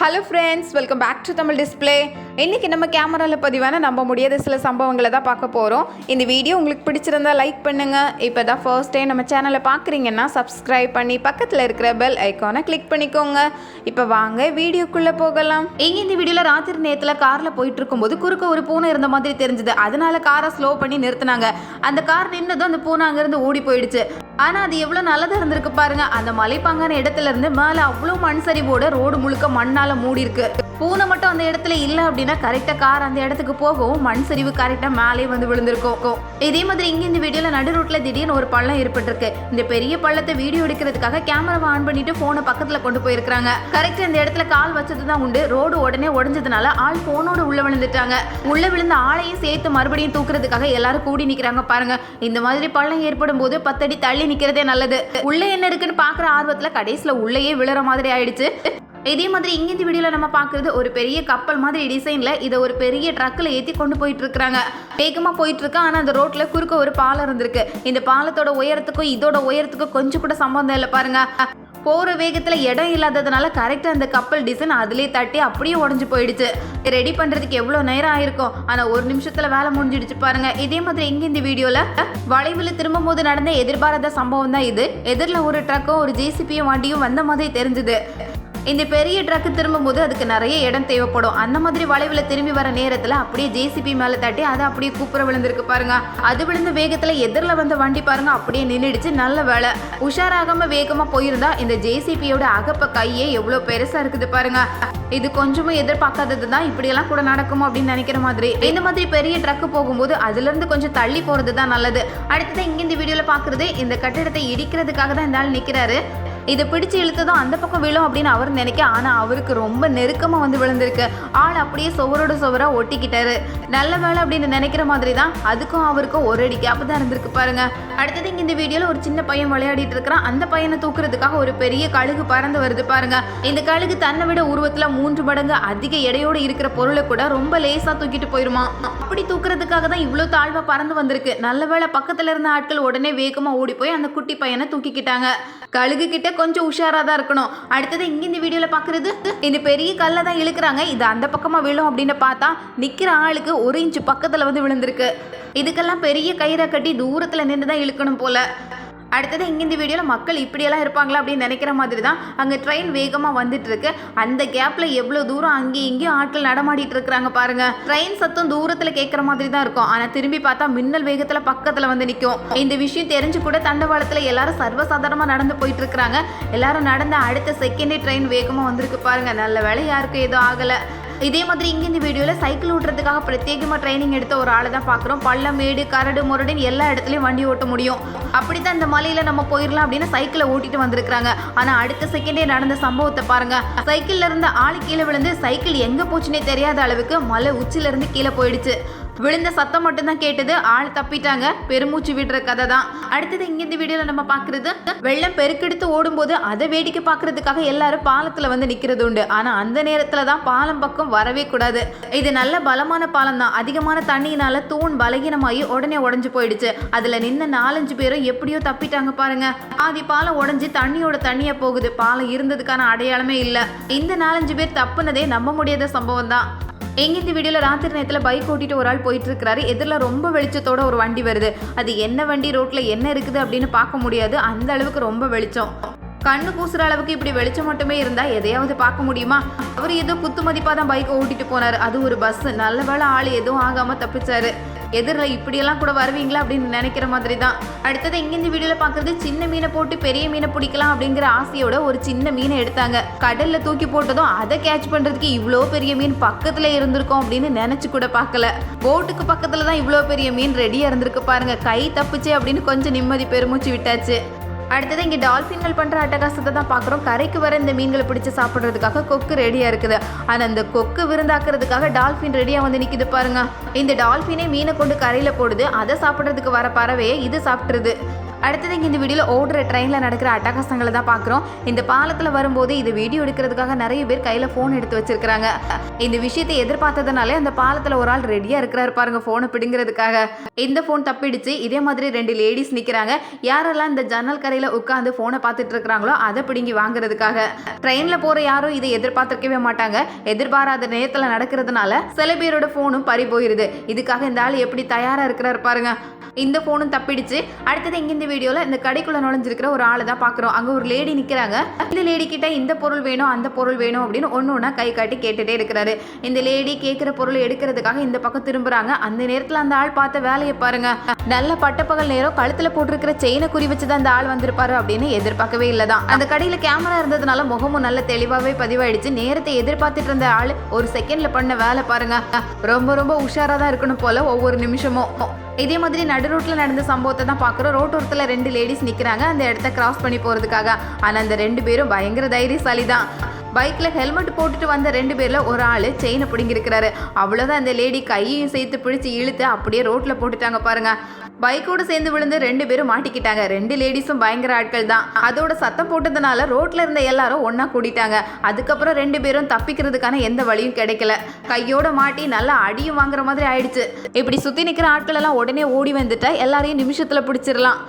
Hello friends welcome back to Tamil display இன்றைக்கி நம்ம கேமராவில் பதிவான நம்ப முடியாத சில சம்பவங்களை தான் பார்க்க போகிறோம் இந்த வீடியோ உங்களுக்கு பிடிச்சிருந்தா லைக் பண்ணுங்கள் இப்போ தான் ஃபர்ஸ்ட் டைம் நம்ம சேனலை பார்க்குறீங்கன்னா சப்ஸ்கிரைப் பண்ணி பக்கத்தில் இருக்கிற பெல் ஐக்கானை கிளிக் பண்ணிக்கோங்க. இப்போ வாங்க வீடியோக்குள்ளே போகலாம். இங்கே இந்த வீடியோவில் ராத்திரி நேரத்தில் காரில் போயிட்டு இருக்கும்போது குறுக்க ஒரு பூனை இருந்த மாதிரி தெரிஞ்சுது. அதனால காரை ஸ்லோ பண்ணி நிறுத்தினாங்க. அந்த கார் நின்றதும் அந்த பூனை அங்கேருந்து ஓடி போயிடுச்சு. ஆனால் அது எவ்வளோ நல்லதாக இருந்திருக்கு பாருங்கள் அந்த மலைப்பாங்கான இடத்துல இருந்து மேலே அவ்வளோ மண் சரிவோட ரோடு முழுக்க மண்ணால் மூடி இருக்கு. பூனை மட்டும் அந்த இடத்துல இல்லை அப்படின்னா கரெக்டாக கார் அந்த இடத்துக்கு போகவும் மண் சரிவு கரெக்டாக மேலே வந்து விழுந்திருக்கும். இதே மாதிரி இங்கே இந்த வீடியோவில் நடு ரோட்டில் திடீர்னு ஒரு பள்ளம் ஏற்பட்டிருக்கு. இந்த பெரிய பள்ளத்தை வீடியோ எடுக்கிறதுக்காக கேமராவை ஆன் பண்ணிட்டு ஃபோனை பக்கத்தில் கொண்டு போயிருக்காங்க கரெக்டாக இந்த இடத்துல கால் வச்சது தான் உண்டு. ரோடு உடனே உடஞ்சதுனால ஆள் ஃபோனோட உள்ள விழுந்துட்டாங்க. உள்ள விழுந்த ஆளையும் சேர்த்து மறுபடியும் தூக்குறதுக்காக எல்லாரும் கூடி நிற்கிறாங்க பாருங்க. இந்த மாதிரி பள்ளம் ஏற்படும் போது பத்தடி தள்ளி நிற்கிறதே நல்லது. உள்ள என்ன இருக்குன்னு பார்க்குற ஆர்வத்தில் கடைசியில் உள்ளேயே விழுற மாதிரி ஆயிடுச்சு. இதே மாதிரி இங்க இந்த வீடியோல நம்ம பார்க்குறது ஒரு பெரிய கப்பல் மாதிரி டிசைன்ல இதை ஒரு பெரிய ட்ரக்கில் ஏற்றி கொண்டு போயிட்டு இருக்காங்க வேகமா போயிட்டு இருக்கு ஆனா அந்த ரோட்ல குறுக்க ஒரு பாலம் இருந்திருக்கு. இந்த பாலத்தோட உயரத்துக்கும் இதோட உயரத்துக்கும் கொஞ்சம் கூட சம்பந்தம் இல்லை பாருங்க. போகிற வேகத்தில் இடம் இல்லாததுனால கரெக்டாக அந்த கப்பல் டிசைன் அதிலே தட்டி அப்படியே உடஞ்சி போயிடுச்சு. ரெடி பண்ணுறதுக்கு எவ்வளோ நேரம் ஆயிருக்கும். ஆனால் ஒரு நிமிஷத்தில் வேலை முடிஞ்சிடுச்சு பாருங்க. இதே மாதிரி எங்கே இந்த வீடியோவில் வளைவில் திரும்பும் போது நடந்த எதிர்பாராத சம்பவம் தான் இது. எதிரில் ஒரு ட்ரக்கும் ஒரு ஜேசிபியும் வண்டியும் வந்த மாதிரி தெரிஞ்சுது. இந்த பெரிய ட்ரக்கு திரும்பும்போது அதுக்கு நிறைய இடம் தேவைப்படும். அந்த மாதிரி வளைவில் திரும்பி வர நேரத்தில் அப்படியே ஜேசிபி மேலே தட்டி அதை அப்படியே கூப்புற விழுந்திருக்கு பாருங்க. அது விழுந்த வேகத்தில் எதிரில் வந்த வண்டி பாருங்க அப்படியே நின்றுடுச்சு நல்ல வேலை. உஷாராகாம வேகமாக போயிருந்தா இந்த ஜேசிபியோட அகப்ப கையே எவ்வளோ பெருசாக இருக்குது பாருங்க. இது கொஞ்சமும் எதிர்பார்க்காதது தான். இப்படியெல்லாம் கூட நடக்கும் அப்படின்னு நினைக்கிற மாதிரி. இந்த மாதிரி பெரிய ட்ரக்கு போகும்போது அதுலேருந்து கொஞ்சம் தள்ளி போகிறது தான் நல்லது. அடுத்தது இங்கே இந்த வீடியோவில் பார்க்குறது இந்த கட்டிடத்தை இடிக்கிறதுக்காக தான் இந்த ஆள் நிற்கிறாரு இதை பிடிச்சு இழுத்ததும் அந்த பக்கம் விழும் அப்படின்னு அவர் நினைக்க ஆனால் அவருக்கு ரொம்ப நெருக்கமாக வந்து விழுந்திருக்கு. ஆள் அப்படியே சுவரோட சுவராக ஒட்டிக்கிட்டாரு. நல்ல வேலை அப்படின்னு நினைக்கிற மாதிரி தான் அதுக்கும் அவருக்கும் ஒரு அடி கேப் தான் இருந்திருக்கு பாருங்க. அடுத்தது இங்கே இந்த வீடியோவில் ஒரு சின்ன பையன் விளையாடிட்டு இருக்கிறான். அந்த பையனை தூக்குறதுக்காக ஒரு பெரிய கழுகு பறந்து வருது பாருங்க. இந்த கழுகு தன்னை விட உருவத்தில் மூன்று மடங்கு அதிக எடையோடு இருக்கிற பொருளை கூட ரொம்ப லேசாக தூக்கிட்டு போயிருமா? அப்படி தூக்குறதுக்காக தான் இவ்வளோ தாழ்வாக பறந்து வந்திருக்கு. நல்ல வேளை பக்கத்தில் இருந்த ஆட்கள் உடனே வேகமாக ஓடி போய் அந்த குட்டி பையனை தூக்கிக்கிட்டாங்க. கழுகு கிட்ட கொஞ்சம் உஷாராக தான் இருக்கணும். அடுத்தது இங்கே இந்த வீடியோவில் பார்க்குறது இந்த பெரிய கல்லை தான் இழுக்கிறாங்க. இது அந்த பக்கமாக விழும் அப்படின்னு பார்த்தா நிற்கிற ஆளுக்கு ஒரு இன்ச்சு பக்கத்தில் வந்து விழுந்திருக்கு. இதுக்கெல்லாம் பெரிய கயிறை கட்டி தூரத்தில் நின்று தான் இழுக்கணும் போல. அடுத்தது இங்கே இந்த வீடியோவில் மக்கள் இப்படியெல்லாம் இருப்பாங்களா அப்படின்னு நினைக்கிற மாதிரி தான் அங்கே ட்ரெயின் வேகமாக வந்துட்டு இருக்கு அந்த கேப்பில் எவ்வளோ தூரம் அங்கேயும் இங்கேயும் ஆட்கள் நடமாடிட்டு இருக்கிறாங்க பாருங்க. ட்ரெயின் சத்தம் தூரத்தில் கேட்குற மாதிரி தான் இருக்கும். ஆனால் திரும்பி பார்த்தா மின்னல் வேகத்தில் பக்கத்தில் வந்து நிற்கும் இந்த விஷயம் தெரிஞ்சு கூட தண்டவாளத்தில் எல்லாரும் சர்வசாதாரணமாக நடந்து போயிட்டு இருக்கிறாங்க. எல்லாரும் நடந்த அடுத்த செகண்டே ட்ரெயின் வேகமாக வந்திருக்கு பாருங்க. நல்ல வேலை யாருக்கும் எதுவும் ஆகலை. இதே மாதிரி இங்கே இந்த வீடியோவில் சைக்கிள் ஓட்டுறதுக்காக பிரத்யேகமாக ட்ரைனிங் எடுத்த ஒரு ஆளை தான் பார்க்குறோம். பள்ளம் மேடு கரடு முரடுன்னு எல்லா இடத்துலையும் வண்டி ஓட்ட முடியும். அப்படி தான் இந்த மலையில் நம்ம போயிடலாம் அப்படின்னு சைக்கிளை ஓட்டிட்டு வந்திருக்கிறாங்க. ஆனால் அடுத்த செகண்டே நடந்த சம்பவத்தை பாருங்க. சைக்கிளில் இருந்த ஆள் கீழே விழுந்து சைக்கிள் எங்கே போச்சுன்னே தெரியாத அளவுக்கு மலை உச்சிலேருந்து கீழே போயிடுச்சு. விழுந்த சத்தம் மட்டும்தான் கேட்டது. ஆள் தப்பிட்டாங்க. பெருமூச்சு விடுற கதை தான் அடுத்தது இங்க இந்த வீடியோல நம்ம பாக்குறது வெள்ளம் பெருக்கெடுத்து ஓடும்போது அதை வேடிக்கை பார்க்கறதுக்காக எல்லாரும் பாலத்துல வந்து நிக்கிறது உண்டு. ஆனா அந்த நேரத்துல தான் பாலம் பக்கம் வரவே கூடாது. இது நல்ல பலமான பாலம் தான். அதிகமான தண்ணியினால தூண் பலகீனமாகி உடனே உடஞ்சு போயிடுச்சு. அதுல நின்ன நாலஞ்சு பேரும் எப்படியோ தப்பிட்டாங்க பாருங்க. ஆதி பாலம் உடஞ்சி தண்ணியோட தண்ணியா போகுது. பாலம் இருந்ததுக்கான அடையாளமே இல்ல. இந்த நாலஞ்சு பேர் தப்புனதே நம்ப முடியாத சம்பவம் தான். எங்க இந்த வீடியோவில் ராத்திரி நேரத்தில் பைக் ஓட்டிட்டு ஒரு ஆள் போயிட்டு இருக்கிறாரு எதிரில் ரொம்ப வெளிச்சத்தோட ஒரு வண்டி வருது. அது என்ன வண்டி ரோட்டில் என்ன இருக்குது அப்படின்னு பார்க்க முடியாது. அந்த அளவுக்கு ரொம்ப வெளிச்சம். கண்ணு கூசுற அளவுக்கு இப்படி வெளிச்சம் மட்டுமே இருந்தால் எதையாவது பார்க்க முடியுமா? அவர் ஏதோ குத்து மதிப்பாக தான் பைக்கை ஓட்டிட்டு போனார். அது ஒரு பஸ் நல்ல வேலை ஆள் எதுவும் ஆகாமல் தப்பிச்சாரு. எதிரில் இப்படியெல்லாம் கூட வருவீங்களா அப்படின்னு நினைக்கிற மாதிரி தான் அடுத்தது இங்க இந்த வீடியோவில் பார்க்குறது சின்ன மீனை போட்டு பெரிய மீனை பிடிக்கலாம் அப்படிங்கிற ஆசையோட ஒரு சின்ன மீனை எடுத்தாங்க. கடலில் தூக்கி போட்டதும் அதை கேட்ச் பண்ணுறதுக்கு இவ்வளோ பெரிய மீன் பக்கத்தில் இருந்திருக்கும் அப்படின்னு நினச்சி கூட பார்க்கல போட்டுக்கு பக்கத்தில் தான் இவ்வளோ பெரிய மீன் ரெடியாக இருந்திருக்கு பாருங்க. கை தப்புச்சு அப்படின்னு கொஞ்சம் நிம்மதி பெருமூச்சு விட்டாச்சு. அடுத்தது இங்கே டால்ஃபின்கள் பண்ணுற அட்டகாசத்தை தான் பார்க்குறோம். கரைக்கு வர இந்த மீன்களை பிடிச்சி சாப்பிட்றதுக்காக கொக்கு ரெடியாக இருக்குது. ஆனால் அந்த கொக்கு விருந்தாக்குறதுக்காக டால்ஃபின் ரெடியாக வந்து நிற்கிது பாருங்க. இந்த டால்ஃபினே மீனை கொண்டு கரையில் போடுது. அதை சாப்பிட்றதுக்கு வர பறவையை இது சாப்பிட்ருது அடுத்தது இங்கே இந்த வீடியோவில் ஓடுற ட்ரெயினில் நடக்கிற அட்டகாசங்களை தான் பார்க்குறோம். இந்த பாலத்தில் வரும்போது இது வீடியோ எடுக்கிறதுக்காக நிறைய பேர் கையில் ஃபோன் எடுத்து வச்சிருக்கிறாங்க. இந்த விஷயத்தை எதிர்பார்த்ததுனாலே அந்த பாலத்தில் ஒரு ஆள் ரெடியாக இருக்கிறாரு பாருங்க ஃபோனை பிடுங்கிறதுக்காக. இந்த ஃபோன் தப்பிடுச்சு இதே மாதிரி ரெண்டு லேடிஸ் நிற்கிறாங்க யாரெல்லாம் இந்த ஜன்னல் கரையில் உட்காந்து ஃபோனை பார்த்துட்டு இருக்கிறாங்களோ அதை பிடுங்கி வாங்குறதுக்காக. ட்ரெயினில் போகிற யாரும் இதை எதிர்பார்த்திருக்கவே மாட்டாங்க. எதிர்பாராத நேரத்தில் நடக்கிறதுனால சில பேரோட ஃபோனும் பறி போயிருது. இதுக்காக இந்த ஆள் எப்படி தயாராக இருக்கிறாரு பாருங்க. இந்த ஃபோனும் தப்பிடுச்சு. அடுத்தது இங்கே இந்த வீடியோவில் இந்த கடைக்குள்ளே நுழைஞ்சிருக்கிற ஒரு ஆளை தான் பார்க்குறோம். அங்கே ஒரு லேடி நிற்கிறாங்க இந்த லேடி கிட்ட இந்த பொருள் வேணும் அந்த பொருள் வேணும் அப்படின்னு ஒன்று ஒன்றா கை காட்டி கேட்டுட்டே இருக்கிறாரு. இந்த லேடி கேட்குற பொருள் எடுக்கிறதுக்காக இந்த பக்கம் திரும்புகிறாங்க அந்த நேரத்தில் அந்த ஆள் பார்த்த வேலையை பாருங்க. நல்ல பட்டப்பகல் நேரம் கழுத்தில் போட்டிருக்கிற செயினை குறி வச்சு தான் அந்த ஆள் வந்திருப்பாரு அப்படின்னு எதிர்பார்க்கவே இல்லை தான். அந்த கடையில் கேமரா இருந்ததுனால முகமும் நல்ல தெளிவாகவே பதிவாயிடுச்சு. நேரத்தை எதிர்பார்த்துட்டு இருந்த ஆள் ஒரு செகண்ட்ல பண்ண வேலை பாருங்க. ரொம்ப ரொம்ப உஷாராக தான் இருக்கணும் போல ஒவ்வொரு நிமிஷமும். இதே மாதிரி நடு ரோட்டில் நடந்த சம்பவத்தை தான் பார்க்குறோம். ரோட்டோரத்தில் ரெண்டு லேடிஸ் நிற்கிறாங்க அந்த இடத்த கிராஸ் பண்ணி போகிறதுக்காக ஆனால் அந்த ரெண்டு பேரும் பயங்கர தைரியசாலி தான் பைக்கில் ஹெல்மெட் போட்டுட்டு வந்த ரெண்டு பேரில் ஒரு ஆள் செயினை பிடுங்கிருக்கிறாரு அவ்வளோதான் அந்த லேடி கையையும் சேர்த்து பிடிச்சி இழுத்து அப்படியே ரோட்டில் போட்டுட்டாங்க பாருங்க. பைக்கோடு சேர்ந்து விழுந்து ரெண்டு பேரும் மாட்டிக்கிட்டாங்க. ரெண்டு லேடிஸும் பயங்கர ஆட்கள் தான் அதோட சத்தம் போட்டதுனால ரோட்ல இருந்த எல்லாரும் ஒன்னா கூடிட்டாங்க. அதுக்கப்புறம் ரெண்டு பேரும் தப்பிக்கிறதுக்கான எந்த வழியும் கிடைக்கல. கையோட மாட்டி நல்லா அடியும் வாங்குற மாதிரி ஆயிடுச்சு. இப்படி சுத்தி நிக்கிற ஆட்கள் எல்லாம் உடனே ஓடி வந்துட்டா எல்லாரையும் நிமிஷத்துல பிடிச்சிடலாம்.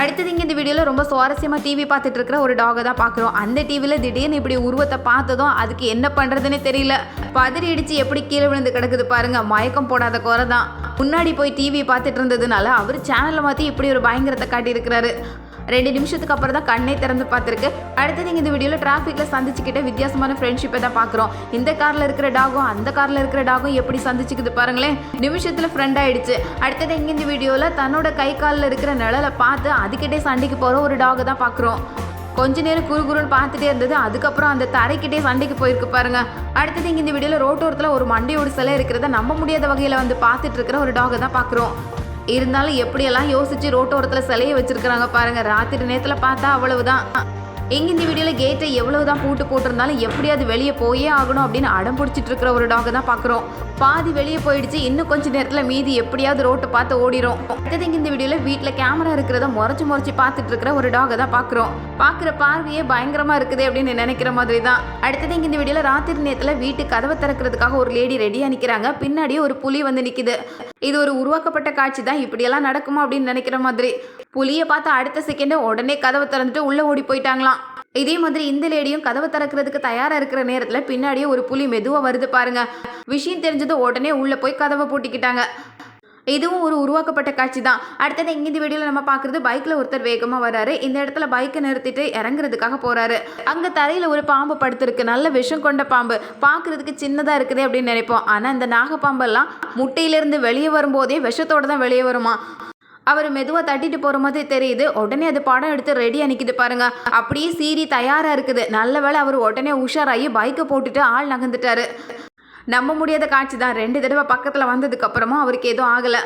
அடுத்தது இங்கே இந்த வீடியோவில் ரொம்ப சுவாரஸ்யமாக டிவி பார்த்துட்டு இருக்கிற ஒரு டாகை தான் பார்க்குறோம். அந்த டிவியில் திடீர்னு இப்படி உருவத்தை பார்த்ததும் அதுக்கு என்ன பண்ணுறதுனே தெரியல. பதறி அடித்து எப்படி கீழே விழுந்து கிடக்குது பாருங்க. மயக்கம் போடாத குறை தான். முன்னாடி போய் டிவி பார்த்துட்டு இருந்ததுனால அவர் சேனலை மாற்றி இப்படி ஒரு பயங்கரத்தை காட்டியிருக்கிறாரு. ரெண்டு நிமிஷத்துக்கு அப்புறம் தான் கண்ணே திறந்து பார்த்துருக்கு. அடுத்தது நீங்கள் இந்த வீடியோவில் டிராஃபிக்கில் சந்திச்சுக்கிட்ட வித்தியாசமான ஃப்ரெண்ட்ஷிப்பை தான் பார்க்குறோம். இந்த காரில் இருக்கிற டாகும் அந்த காரில் இருக்கிற டாகும் எப்படி சந்திச்சுக்குது பாருங்களேன். நிமிஷத்தில் ஃப்ரெண்ட் ஆயிடுச்சு. அடுத்தது இங்கே இந்த வீடியோவில் தன்னோட கை காலில் இருக்கிற நிழலை பார்த்து அதுக்கிட்டே சண்டைக்கு போகிற ஒரு டாகை தான் பார்க்குறோம். கொஞ்ச நேரம் குறு குறுன்னு பார்த்துட்டே இருந்தது. அதுக்கப்புறம் அந்த தரைக்கிட்டே சண்டைக்கு போயிருக்கு பாருங்க. அடுத்தது இங்கே இந்த வீடியோவில் ரோட்டோரத்தில் ஒரு மண்டையோட சிலை இருக்கிறத நம்ப முடியாத வகையில் வந்து பார்த்துட்டு இருக்கிற ஒரு டாகை தான் பார்க்குறோம். இருந்தாலும் எப்படியெல்லாம் யோசிச்சு ரோட்டோரத்தில் சிலையை வச்சிருக்கிறாங்க பாருங்க. ராத்திரி நேரத்தில் பார்த்தா அவ்வளவுதான். எங்க இந்த வீடியோவில் கேட்டை எவ்வளவுதான் பூட்டு போட்டிருந்தாலும் எப்படியாவது வெளியே போயே ஆகணும் அப்படின்னு அடம் பிடிச்சிட்டு இருக்கிற ஒரு டாகை தான் பார்க்குறோம் பாதி வெளியே போயிடுச்சு. இன்னும் கொஞ்ச நேரத்தில் மீதி எப்படியாவது ரோட்டை பார்த்து ஓடிரும். அடுத்தது இங்க இந்த வீடியோவில் வீட்டில் கேமரா இருக்கிறத முறைச்சு முறைச்சு பார்த்துட்டு இருக்கிற ஒரு டாகை தான் பார்க்குறோம் பார்க்குற பார்வையே பயங்கரமா இருக்குது அப்படின்னு நினைக்கிற மாதிரி தான் அடுத்தது இங்க இந்த வீடியோவில் ராத்திரி நேரத்தில் வீட்டு கதவை திறக்கிறதுக்காக ஒரு லேடி ரெடியாக நிற்கிறாங்க பின்னாடியே ஒரு புலி வந்து நிற்குது இது ஒரு உருவாக்கப்பட்ட காட்சி தான். இப்படியெல்லாம் நடக்குமா அப்படின்னு நினைக்கிற மாதிரி. புலியை பார்த்து அடுத்த செகண்டே உடனே கதவை திறந்துட்டு உள்ளே ஓடி போயிட்டாங்களாம். இதே மாதிரி இந்த லேடியும் கதவை திறக்கிறதுக்கு தயாரா இருக்கிற நேரத்துல பின்னாடியே ஒரு புலி மெதுவா வருது பாருங்க. விஷயம் தெரிஞ்சது உடனே உள்ள போய் கதவை பூட்டிக்கிட்டாங்க. இதுவும் ஒரு உருவாக்கப்பட்ட காட்சி தான். அடுத்தது இங்க இந்த வீடியோவில் நம்ம பார்க்குறது பைக்கில் ஒருத்தர் வேகமாக வராரு இந்த இடத்துல பைக்கை நிறுத்திட்டு இறங்குறதுக்காக போகிறாரு அங்கே தரையில் ஒரு பாம்பு படுத்துருக்கு. நல்ல விஷம் கொண்ட பாம்பு. பார்க்கறதுக்கு சின்னதாக இருக்குது அப்படின்னு நினைப்போம். ஆனால் இந்த நாகப்பாம்பெல்லாம் முட்டையிலேருந்து வெளியே வரும்போதே விஷத்தோட தான் வெளியே வருமா? அவர் மெதுவாக தட்டிட்டு போகிற மாதிரி தெரியுது. உடனே அது படம் எடுத்து ரெடியாக நிற்கிது பாருங்க. அப்படியே சீரி தயாராக இருக்குது. நல்ல வேலை அவர் உடனே உஷாராகி பைக்கை போட்டுட்டு ஆள் நகர்ந்துட்டாரு. நம்ப முடியாத காட்சி தான். ரெண்டு தடவை பக்கத்தில் வந்ததுக்கப்புறமும் அவருக்கு எதுவும் ஆகலை.